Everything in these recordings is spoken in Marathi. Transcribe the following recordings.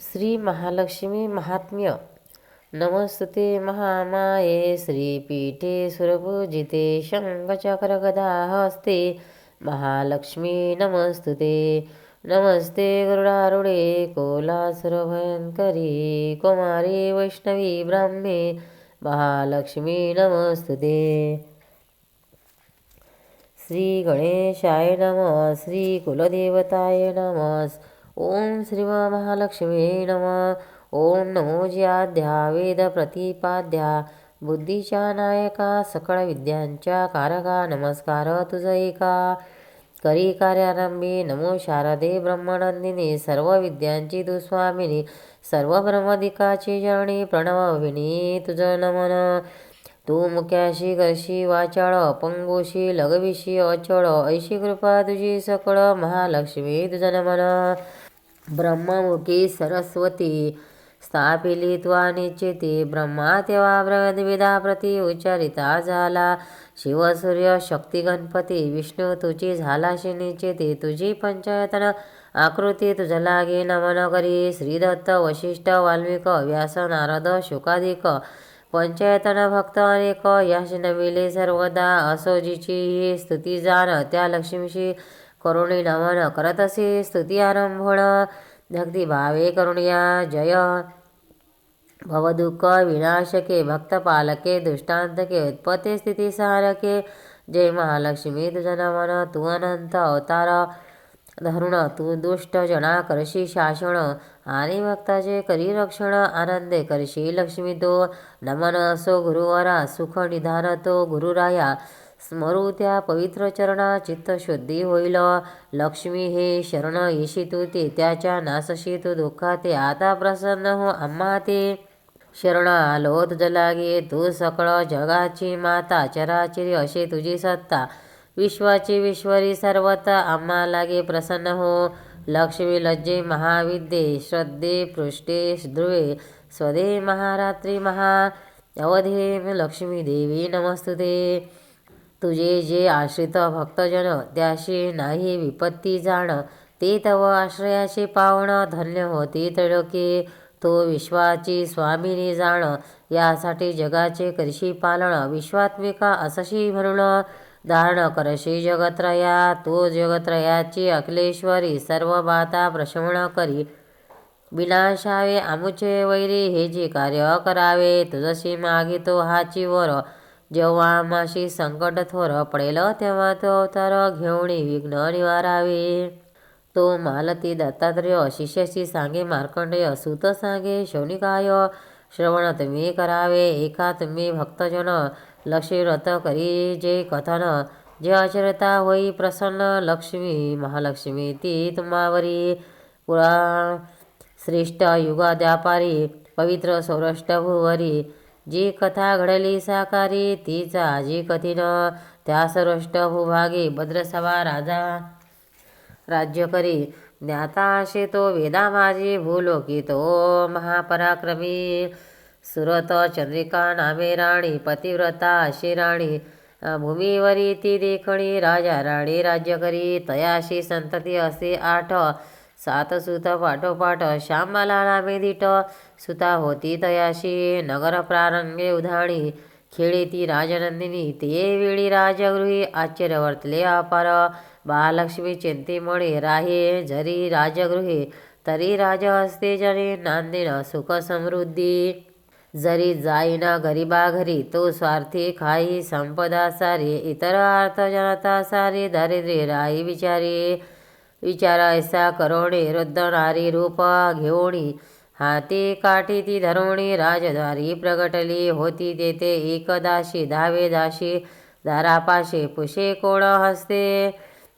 श्री महालक्ष्मी महात्म्य. नमस्तुते महामाये श्रीपीठे सुरपूजिते शङ्खचक्रगदाहस्ते. महालक्ष्मी नमस्तुते. नमस्ते गरुडारुडे कोलासुरभयङ्करी कुमारी वैष्णवी ब्राह्मे. महालक्ष्मी नमस्तुते. श्री गणेशाय नमः श्री कुलदेवताय नमः ॐ श्री महालक्ष्मी नमः। ॐ नमो ज्याध्या वेद बुद्धीच्या नायका सकळ विद्यांच्या कारका नमस्कार तुझ एका करी कार्यारंभी नमो शारदे ब्रह्मनंदिनी सर्व विद्यांची दुस्वामिनी सर्व ब्रह्मदिकाची जननी प्रणवविनी तुझं नमन। तू मुख्याशी करशी वाचाळ अपंगोशी लघविशी अचळ ऐशी कृपा तुझी सकळ महालक्ष्मी तुझं नमन। ब्रह्ममुखी सरस्वती स्थापिली त्वा निश्चिती ब्रह्मा तेव्हा ब्रविदा प्रती उच्चारिता झाला. शिव सूर्य शक्ती गणपती विष्णू तुझी झाला निश्चिती तुझी पंचायतन आकृती तुझ लागे नमन करी. श्रीदत्त वशिष्ठ वाल्मिक व्यास नारद शुकाधिक पंचायतन भक्त अनेक. याश नविले सर्वदा असो जिची ही स्तुती जाण त्या लक्ष्मीशी करुणी नमन करत असे स्तुती आरंभण भक्ती भावे करुणिया जय भवदुःख विनाशके भक्तपालके दुष्टांतके उत्पत्ती स्थिती सारके जय महालक्ष्मी तुझ नमन तू अनंत अवतार धरुण तू दुष्ट जना करशी शासन आणि भक्ताचे करी रक्षण आनंदे करशी लक्ष्मी तो नमन असो गुरुवरा सुख निधान तो गुरुराया स्मरू त्या पवित्र चरणा चित्तशुद्धी होईल. लक्ष्मी हे शरण येशितू ते त्याच्या नासशी तू दुःखाते आता प्रसन्न हो आम्हा ते शरण आलोत जलागे. तू सकळ जगाची माता चराचिरी अशी तुझी सत्ता. विश्वाची विश्वरी सर्वता आम्हा लागे प्रसन्न हो. लक्ष्मी लज्जे महाविद्ये श्रद्धे पृष्ठे ध्रुवे. स्वदे महारात्री महा अवधे लक्ष्मी देवी नमस्तुते तुझे जे आश्रित भक्तजन त्याशी नाही विपत्ती जाण ते तव आश्रयाचे पावण धन्य होती तडके. तो विश्वाची स्वामिनी जाण यासाठी जगाचे करशी पालन विश्वात्मिका असशी म्हणून धारण करशी जगत्रया. तो जगत्रयाची अखिलेश्वरी सर्व माता प्रशमण करी. विनाशावे आमुचे वैरी हे जे कार्य करावे तुझशी मागितो हाची वर. जेव्हा आम्हाशी संकट थोर पडेल तेव्हा तो अवतार घेऊन विघ्न निवारावे. तो मालती दत्तात्रेय शिष्याशी सांगे मार्कंडेय सुत सांगे शौनिकाय श्रवण तुम्ही करावे एका तुम्ही भक्तजन लक्ष्मीव्रत करी जे कथन जे अचरता होई प्रसन्न लक्ष्मी महालक्ष्मी ती तुम्हावरी. पुरा श्रेष्ठ युगा द्यापारी पवित्र सौराष्ट्रभुवरी जी कथा घडली साकारी तीच आजी कथीनं त्या सर्वष्ट भूभागी भद्रसभा राजा. राज्य करी ज्ञाता असे तो वेदा माझी भूलोकी तो महापराक्रमी. सुरत चंद्रिका नामे राणी पतिव्रता अशी राणी. भूमीवरी ती देखणी राजा राणी राज्य करी तयाशी संतती असे आठ सात सुत पाठोपाठ श्यामाला नामे सुता होती तयाशी नगर प्रारंगे उधाणी खेळी ती राजनंदिनी ते वेळी राजगृही आश्चर्य वर्तले अपार. महालक्ष्मी चिंतीमणी राहे जरी राजगृहे तरी राज असते जरी नांदिन सुख समृद्धी. जरी जाईना गरीबा घरी तो स्वार्थी खाई संपदा सारी इतर अर्थ जनता सारी दारिद्र्य राई विचारी विचार ऐसा करोणी वृद्ध रूप घेऊणी. हाती काठी ती धरोणी राजद्वारी प्रगटली. होती तेथे एकदाशी धावे दाशी दारापाशी पुशे कोण हसते?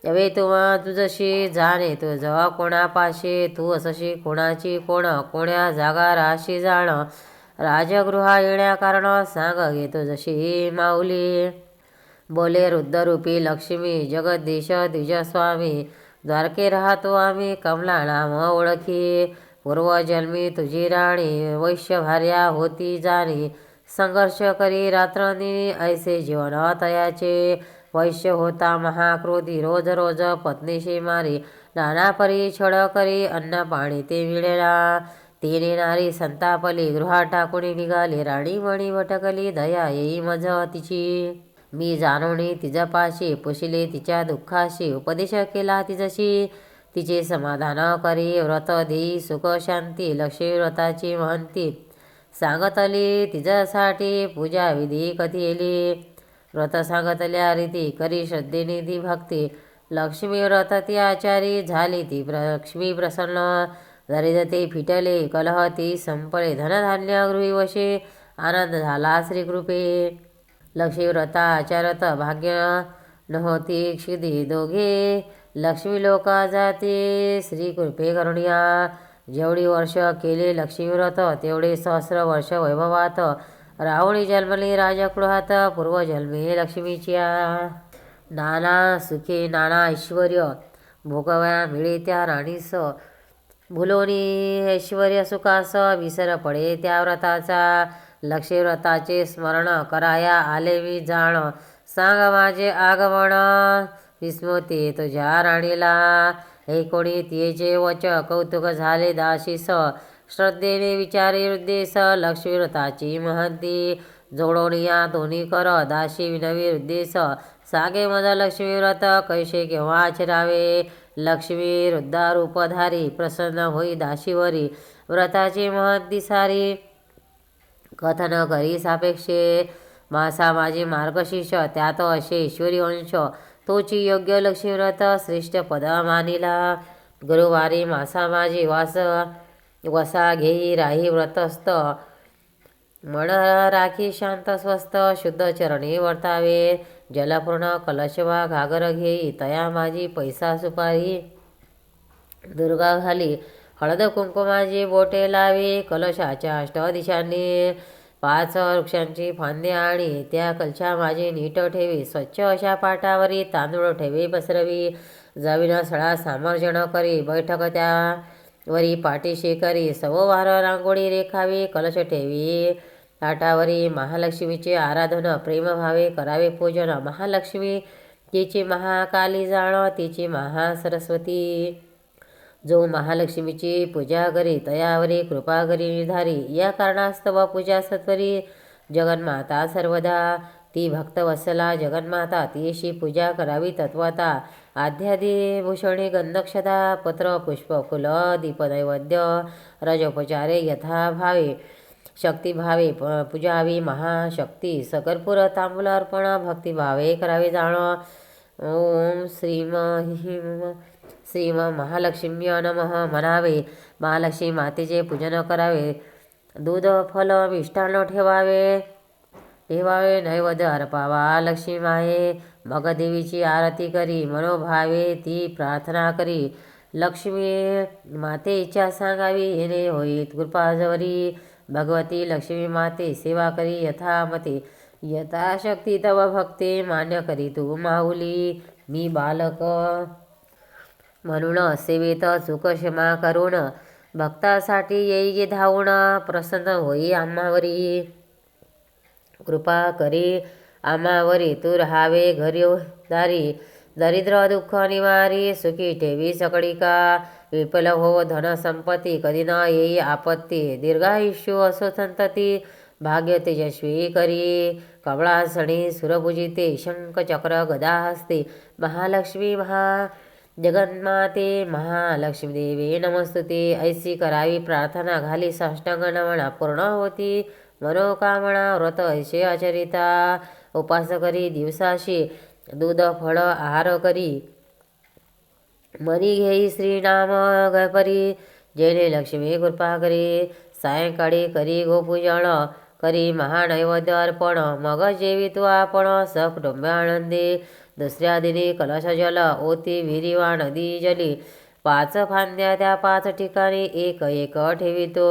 अवे तुवा तुझशी जाणे तुझ कोणापाशी तू असशी कोणाची कोण कोण्या जागा राशी जाण. राजगृहा येण्या कारण सांग गे तुझशी माऊली. बोले रुद्ररूपी लक्ष्मी जगदीश द्विजस्वामी. द्वारके राहतो आम्ही कमला नाम ओळखी पूर्वजन्मी तुझी राणी वैश्य भार्या होती जाणी संघर्ष करी रात्रनी ऐसे जीवन तयाचे वैश्य होता महाक्रोधी रोज रोज पत्नीशी मारी नाना परी छळ करी अन्न पाणी ते मिळेला तिने नारी संतापली गृहा टाकून निघाली राणी मणी भटकली दया येई मज तिची मी जाणोनी तिजपाशी पुशिले तिच्या दुःखाशी उपदेश केला तिच्याशी. तिचे समाधान करी व्रत देई सुख शांती लक्ष्मी व्रताची महंती सांगतली. तिच्यासाठी पूजा विधी कथेली व्रत सांगतल्या रीती करी श्रद्धेने ती भक्ती. लक्ष्मी व्रत ती आचारी झाली ती प्र लक्ष्मी प्रसन्न. दरिद्र ते फिटले कलह ती संपले. धनधान्य गृही वशे आनंद झाला श्रीकृपे. लक्ष्मीव्रता आचारत भाग्य नव्हती क्षिदी दोघे. लक्ष्मी लोका जाते श्रीकृपे करुणिया. जेवढी वर्ष केले लक्ष्मीव्रत तेवढे सहस्र वर्ष वैभवात. रावणी जन्मली राजगृहात पूर्वजन्मे लक्ष्मीच्या. नाना सुखे नाना ऐश्वर भोगव्या मिळे त्या राणीस. भुलोनी ऐश्वर सुखास विसर पडे त्या व्रताचा. लक्ष्मीव्रताचे स्मरण कराया आले मी जाण. सांग माझे आगमन. विस्मृती तुझ्या राणीला. हे कोणी तिचे वच कौतुक झाले दाशीस. श्रद्धेने विचारी उद्देश लक्ष्मीव्रताची महंती. जोडोनिया दोन्ही कर दाशी विनवी उद्देश सागे मज लक्ष्मीव्रत कैसे केव्हा आचरावे? लक्ष्मी वृद्धारूपधारी प्रसन्न होई दाशीवरी. व्रताची महंती सारी. कथन करी सापेक्षे. मासा माझी मार्गशीर्ष त्यात असे ईश्वरी अंश. तोची योग्य लक्ष्मीव्रत श्रेष्ठ पद मानिला. गुरुवारी मासा माझी वास वसा घेई राही व्रतस्त मन राखी शांत स्वस्त शुद्ध चरणी वर्तावे. जलपूर्ण कलशवा घागर घेई तया माझी पैसा सुपारी. दुर्गा घाली हळद कुंकुमाची बोटे लावी कलशाच्या अष्ट दिशांनी पाच वृक्षांची फांदे आणि त्या कलशा माझी नीट ठेवी. स्वच्छ अशा पाटावरी तांदूळ ठेवी पसरवी. जमीन सळा सामर्जन करी बैठक त्यावरी पाठीशी करी. सववार रांगोळी रेखावी कलश ठेवी. ताटावरी महालक्ष्मीचे आराधन प्रेमभावे करावे पूजन. महालक्ष्मी तिची महाकाली जाण तिची महासरस्वती. जो महालक्ष्मीची पूजा करी तयावरी कृपा करी निधारी या कारणास्तव पूजा सत्वरी जगन्माता सर्वदा. ती भक्तवत्सला जगन्माता तिशी पूजा करावी तत्वता. आध्यादी भूषणी गंधक्षता पत्र पुष्प फुल दीपनैवेद्य रजोपचारे यथाभावे शक्तिभावे प पूजावी महाशक्ती सकर्पूर तांबूल अर्पण भक्तिभावे करावे जाणं. ओम श्रीम हिम श्रीम महालक्ष्म्य नमः म्हणावे महालक्ष्मी मातेचे पूजन करावे। दूध फल मिष्टान्न ठेवावे। ठेवावे नैवेद्य अर्पावा। लक्ष्मी माये मग देवीची आरती करी मनोभावे ती प्रार्थना करी। लक्ष्मी माते इच्छा सांगावी येणे होईत कृपाजवरी भगवती लक्ष्मी माते सेवा करी यथामते। यथाशक्ती तव भक्ते मान्य करी तू माऊली। मी बालक म्हणून सेवेत चूक क्षमा करून भक्तासाठी येई धावून प्रसन्न होई आम्हावरी. कृपा करी आम्हावरी तू राहावे घरी दारी दरिद्र दुःख निवारी सुखी ठेवी सकळिका विपल हो धन संपत्ती कधी न येई आपत्ती. दीर्घायुष्य असो संतती भाग्य तेजस्वी करी. कमळासणी सुरभुजिते शंख चक्र गदा हस्ते महालक्ष्मी महा जगन्माते महालक्ष्मीदेवे नमस्तुते। ऐसी करावी प्रार्थना घाली साष्टांग नमना पूर्ण होती। मनोकामना व्रत ऐसे आचरिता उपास करी दिवसाशी। दूध फळ आहार करी। मरी घेई श्रीनाम गपरी जेणे लक्ष्मी कृपा करी। सायंकाळी करी गोपूजन। करी महानैवेद्य अर्पण मग जेवी आपण सकुटुंब आनंदी दुसऱ्या दिनी कलश जल ओती विहिरीवा नदी जली पाच फांद्या त्या पाच ठिकाणी एक एक ठेवितो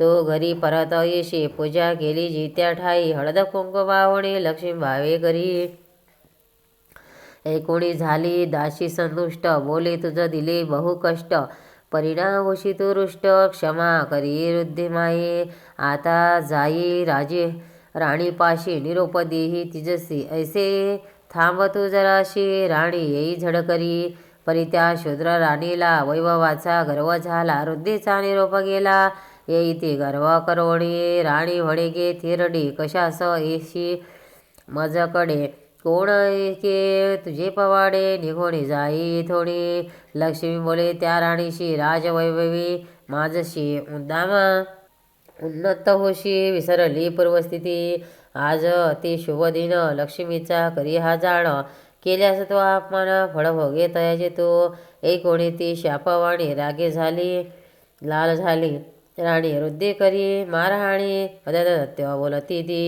तो घरी परत येशी पूजा केली जित्या ठाई हळद कुंकुमावणी लक्ष्मी भावे घरी एकोणी झाली दाशी संतुष्ट बोले तुझं दिले बहु कष्ट परिणाम तू रुष्ट क्षमा करी रुद्धिमाये. आता जाई राजे राणीपाशी निरोपदी ही तिजसी. ऐसे थांब तू जराशी राणी येई झडकरी. परी त्या शूद्र राणीला वैभवाचा गर्व झाला. रुद्धीचा निरोप गेला. येई ती गर्व करवणी राणी म्हणे थिरडी कशास येशी? मजकडे कोण के तुझे पवाडे? निघोणी जाई थोडी. लक्ष्मी बोले त्या राणीशी राजवैभवी माझशी उद्दामा. उन्नत होशी विसरली पूर्वस्थिती. आज ते शुभ दिन लक्ष्मीचा करी हा जाण? केल्यास तो अपमान फळ भोगे तयाचे तो. एकोणी ती शापवाणी रागे झाली लाल झाली. राणी रुद्धे करी मारहाणी. अदत्य बोलती ती.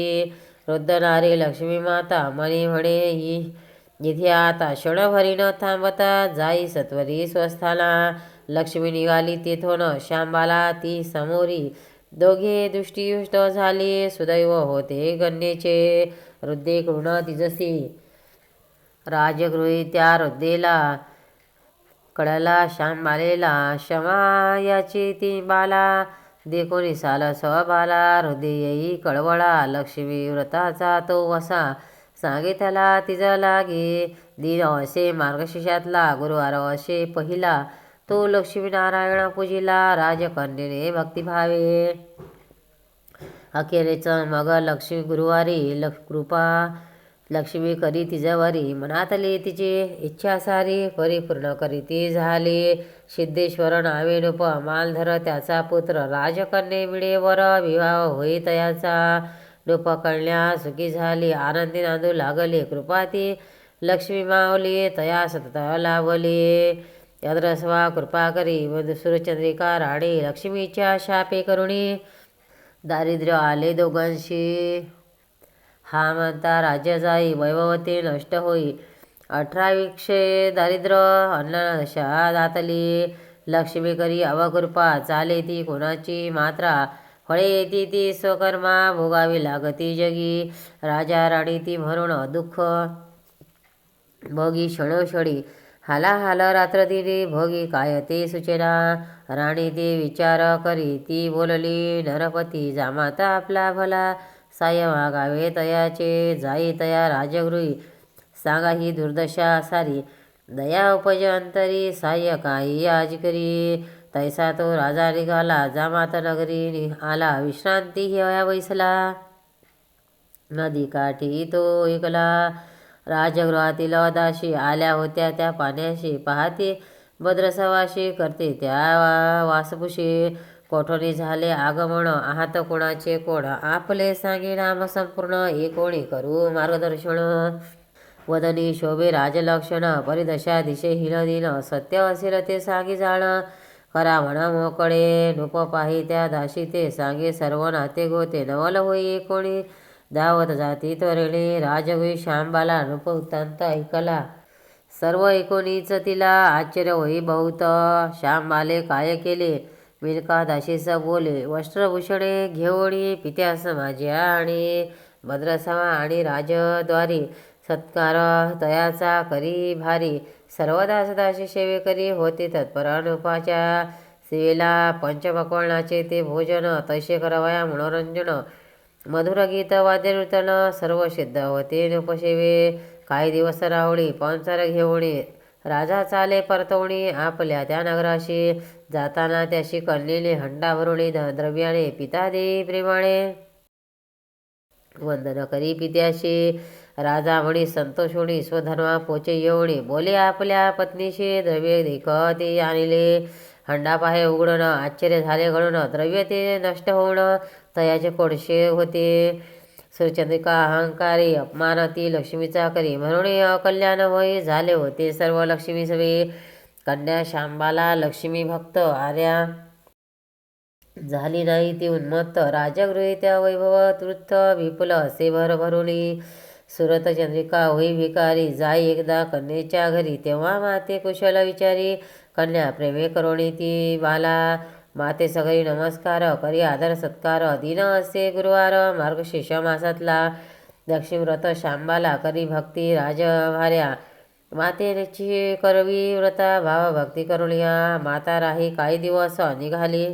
वृद्ध नारी लक्ष्मी माता मनी म्हणे ही. इथे आता क्षणभरी न थांबता जाई सत्वरी स्वस्थाला लक्ष्मी निघाली तेथून शांबाला ती समोरी. दोघे दृष्टीयुष्ट झाली सुदैव होते गण्येचे हृदय कृण तिजसी. राजगृही त्या वृद्धेला कळला श्यामबालेला क्षमा याची ती बाला. देखोनी स्वभाला हृदयी कळवळा लक्ष्मी व्रताचा तो वसा. सांगितला तिज लागे दिन असे मार्गशीर्षातला गुरुवार असे पहिला. तो लक्ष्मीनारायण पूजिला राजकन्येने भक्तिभावे. अखेरेच मग लक्ष्मी गुरुवारी लक्ष कृपा लक्ष्मी करी तिजवरी मनातली तिची इच्छा सारी परिपूर्ण करी ती झाली. सिद्धेश्वर नावे मालधर त्याचा पुत्र राजकन्ये मिळे वर विवाह होई तयाचा रूप कळल्या सुखी झाली. आनंदी नांदू लागली. कृपा ती लक्ष्मी मावली तया सतत लावली. यद्रस्वा कृपा करी. मधुसूरचंद्रिका राणी लक्ष्मीच्या शापे करुणी. दारिद्र्य आले दोघांशी. हा म्हणता राज्य जाई वैभवती नष्ट होई अठरा दारिद्र दारिद्र्य जातली दातली लक्ष्मी करी अवकृपा चाले ती कोणाची मात्रा? फळे येती ती स्वकर्मा भोगावी लागती जगी. राजा राणी ती म्हणून दुःख. भोगी क्षणोक्षणी. हाला हाल रात्र दिली भोगी काय ते सूचना? राणी ती विचार करी ती बोलली नरपती जामाता आपला भला. साय मागावे तयाचे जाई तया राजगृही. सांगा ही दुर्दशा सारी. दया उपज अंतरी साह्य काही आज करी तैसा तो राजा निघाला जामात नगरी आला विश्रांती हिवया बैसला. नदी काठी तो ऐकला. राजगृहातील अदाशी आल्या होत्या त्या पाण्याशी. पाहते भद्रसवाशी करते त्या वा- वासपुशी कोठोरी झाले आगमन आहात कोणाचे कोण? आपले सांगे नाम संपूर्ण एकोणी करू मार्गदर्शन. वदनी शोभे राजलक्षण परिदशा दिशे हिल दिन सत्य असेल ते सांगी जाण. करा म्हणा मोकळे. नृप पाही त्या दाशी ते सांगे सर्व नाते गोते. नवल होई एकोणी. दावत जाती त्वरेने. राजवी शांबाला. नृप वृत्तांत ऐकला. सर्व एकोणीच तिला. आश्चर्य होई बहुत. श्यामबाले काय केले? विलका दाशीस बोले वस्त्रभूषणे घेवणी पित्यास माझ्या आणि भद्रसमा आणि राजद्वारी सत्कार तयाचा करी भारी. सर्वदा सदाशी सेवे करी होते तत्परानुपाच्या सेवेला पंचपक्वानाचे ते भोजन तैसे करावया मनोरंजन. मधुर गीत वाद्य सर्व सिद्ध होते. नृपसेवे काही दिवस रावळी पंचर घेवणी. राजा चाले परतवणी आपल्या त्या नगराशी. जाताना त्याशी कणलेले हंडा द्रव्याने पिता देई प्रेमाने. वंदन करी पित्याशी. राजा म्हणी संतोष होणे स्वधर्मा पोचे येवणी बोले आपल्या पत्नीशी द्रव्य देखते आणले. हंडा पाहे उघडणं आश्चर्य झाले घडणं द्रव्य ते नष्ट होणं तयाचे कोडशे होते. सुरचंद्रिका अहंकारी अपमान ती लक्ष्मीचा करी. म्हणून अकल्याण होई झाले होते सर्व लक्ष्मी सवे कन्या शांबाला लक्ष्मी भक्त आर्या झाली नाही ती उन्मत्त. राजगृही त्या वैभव तृथ विपुल असे भर भरुणी सुरत चंद्रिका होई भिकारी. जाई एकदा कन्येच्या घरी. तेव्हा माते कुशल विचारी. कन्या प्रेमे करोणी ती बाला. माते सगळी नमस्कार करी आदर सत्कार. दिन असे गुरुवार मार्गशीर्ष मासातला. दक्षिण व्रत शांबाला करी भक्ती राजभार्या. मातेची करवी व्रता भाव भक्ती करुणिया माता राही काही दिवस निघाली.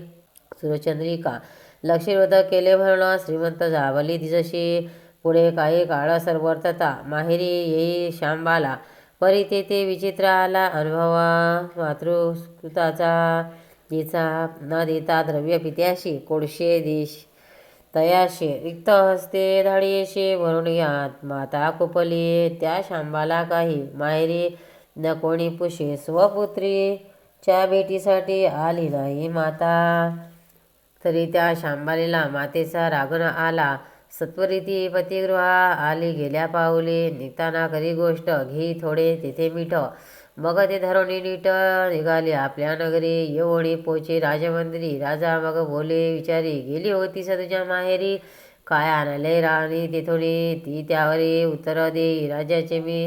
सुरचंद्रिका लक्षव्रत केले भरण श्रीमंत जावली दिजशी पुढे काही काळ सर्वर्तता माहेरी येई श्यामबाला. परी तेथे विचित्र आला अनुभवा मातृकृताचा जिचा न देता द्रव्य पित्याशी कोडशे देश. तयाशे रिक्त हस्ते धाडीशे वरुण घ्यात माता कुपली त्या शांबाला काही माहेरी न कोणी पुशे स्वपुत्रीच्या भेटीसाठी आली नाही माता. तरी त्या शांबालीला मातेचा रागण आला. सत्वरीती पतिगृहा आली गेल्या पाऊले. निघताना खरी गोष्ट घी थोडे तिथे मिठ. मग ते धरोणी नीट निघाली आपल्या नगरी. येवणी पोचे राजमंदिरी राजा मग बोले विचारी गेली होती तुझ्या माहेरी. काय आणले राणी तिथोनी? ती त्यावरी उत्तर दे. राजाचे मी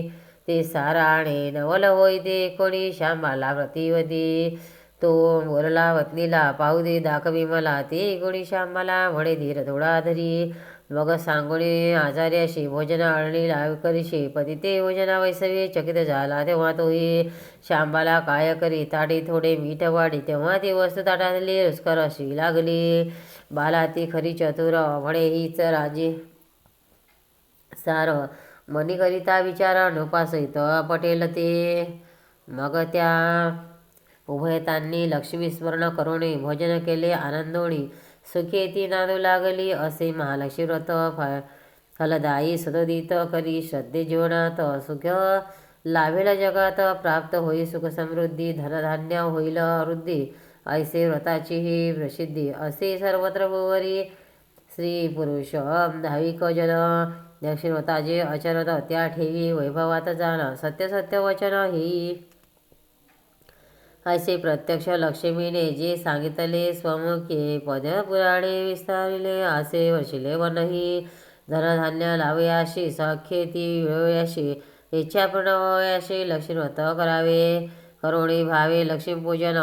ते सारा आणि. नवल होई दे कोणी? श्यामाला प्रतिवती तो बोलला वतनीला पाहू दे दाखवी मला. ते कोणी? श्यामाला म्हणे धीर थोडा धरी. मग सांगूणी आजारी अशी भोजन आळणी लाव करीशी. पती ते भोजना वैसवी चकित झाला तेव्हा तोही. शांबाला काय करी ताडी थोडे मीठ वाढी. तेव्हा ती वस्तू ताटातली रुस्कर अशी लागली. बाला ती खरी चतुर म्हणे हीच राजे. सार मनीकरिता विचार विचार नोपासहित पटेल ते. मग त्या उभयतांनी लक्ष्मी स्मरण भोजन केले आनंदोणी. सुखे ती नांदू लागली असे महालक्ष्मी व्रत फ फलदायी सदोदित करी श्रद्धे जीवनात सुख लाभेल जगात प्राप्त होई सुख समृद्धी धनधान्य होईल वृद्धी ऐसे व्रताची ही प्रसिद्धी. असे सर्वत्र भुवरी स्त्री पुरुष धाविक जन दक्षिण व्रताचे अचरत त्या ठेवी वैभवात जाण. सत्य सत्य वचन ही असे प्रत्यक्ष लक्ष्मीने जे सांगितले स्वमुखे पदपुराणे विस्तारिले असे वशिले वनही धनधान्य लावयाशी सख्ये ती मिळवयाशी इच्छा प्रणवयाशी लक्ष्मीव्रत करावे करुणी भावे लक्ष्मीपूजन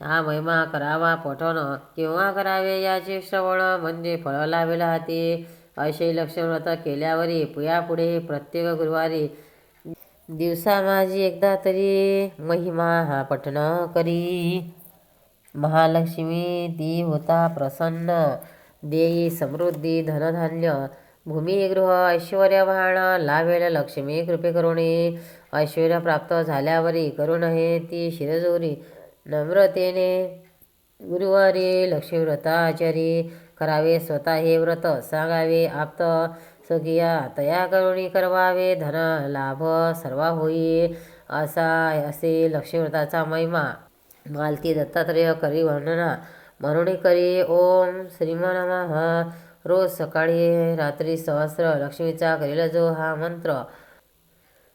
हा महिमा करावा पठण केव्हा करावे याचे श्रवण म्हणजे फळ लावेला हाती असे लक्ष्मीव्रत केल्यावरी पुयापुढे प्रत्येक गुरुवारी दिवसा माझी एकदा तरी महिमा हा पठण करी. महालक्ष्मी ती होता प्रसन्न. देई समृद्धी धनधान्य भूमिगृह ऐश्वर्यवाण लाभेल लक्ष्मी कृपे करुणे. ऐश्वर्य प्राप्त झाल्यावरी करुण हे ती शिरजोरी. नम्रतेने गुरुवारी लक्ष्मीव्रताचारी करावे स्वतः हे व्रत सांगावे. आप्त सखिया तया करुणी करवावे धन लाभ सर्वा होई असा असे लक्ष्मीव्रताचा महिमा. मालती दत्तात्रेय करी वर्णना. म्हणून करी ओम श्रीमा रोज सकाळी रात्री सहस्र लक्ष्मीचा करील जो हा मंत्र.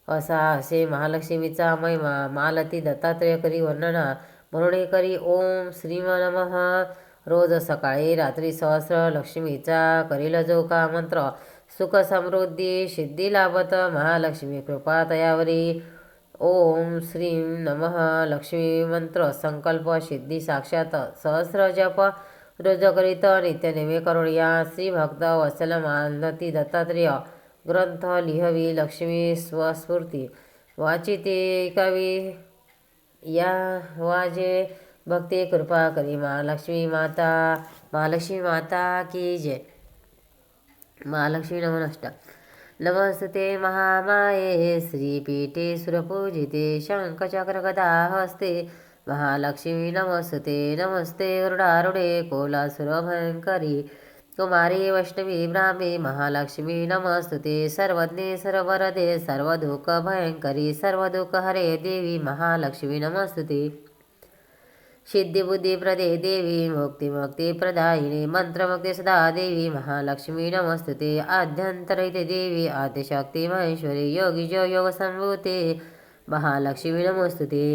असा असे महालक्ष्मीचा महिमा. मालती दत्तात्रेय करी वर्णना. म्हणून करी ओम श्रीमा नमः रोज सकाळी रात्री सहस्र लक्ष्मीचा करील जो का मंत्र. सुख समृद्धी सिद्धी लाभत महालक्ष्मी कृपा तयावरी ओम श्रीं नमः. लक्ष्मी मंत्र संकल्प सिद्धी साक्षात सहस्र जप रोज करीत नित्य नेमे करुणया. श्री भक्त वत्सल मानती दत्तात्रेय ग्रंथ लिहवी. लक्ष्मी स्वस्फूर्ती वाचिते कवी. या वाजे भक्ती कृपा करी. महालक्ष्मी माता महालक्ष्मी माता की जय. महालक्ष्मी नमनष्ट नमस्ते महामाये श्रीपीठे सुरपूजिते शङ्खचक्र हस्ते महालक्ष्मी नमस्ते नमस्ते गरुडारुडे कोलासुरभयङ्करी। कुमारी वैष्णवी ब्राह्मी महालक्ष्मी नमस्तुते सर्वज्ञे सर्वरदे सर्वदुःखभयङ्करी सर्वदुःखहरे देवी महालक्ष्मी नमस्तुते सिद्धिबुद्धिप्रदे देवी मुक्तिमुक्तिप्रदायिनी मंत्रमुक्ति सदा देवी महालक्ष्मी नमस्तुते। आद्यन्तरहिते देवी आद्यशक्ति महेश्वरी योगी जो योग संभूते। महालक्ष्मी नमस्तुते।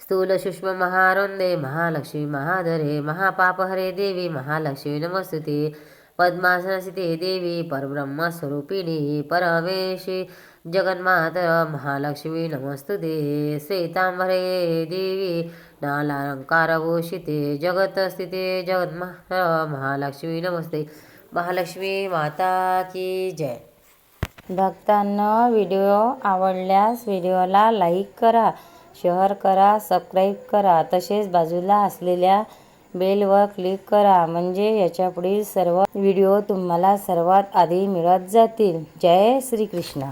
स्थूल सूक्ष्म महारुंदे महालक्ष्मी महाधरे महापापहरे देवी महालक्ष्मी नमस्तुते। पद्मासनसिते देवी परब्रह्मस्वरूपिणी परमेशी। जगन्मातर महालक्ष्मी नमस्तुते श्वेतांबरे देवी नालालंकारभूषिते जगतस्थिते जगन्मातर महालक्ष्मी नमस्ते। महालक्ष्मी माता की जय। भक्तांना व्हिडिओ आवडल्यास व्हिडिओला लाईक करा शेअर करा सबस्क्राईब करा तसेच बाजूला असलेल्या बेलवर क्लिक करा म्हणजे याच्या पुढील सर्व व्हिडिओ तुम्हाला सर्वात आधी मिळत जातील. जय श्रीकृष्ण.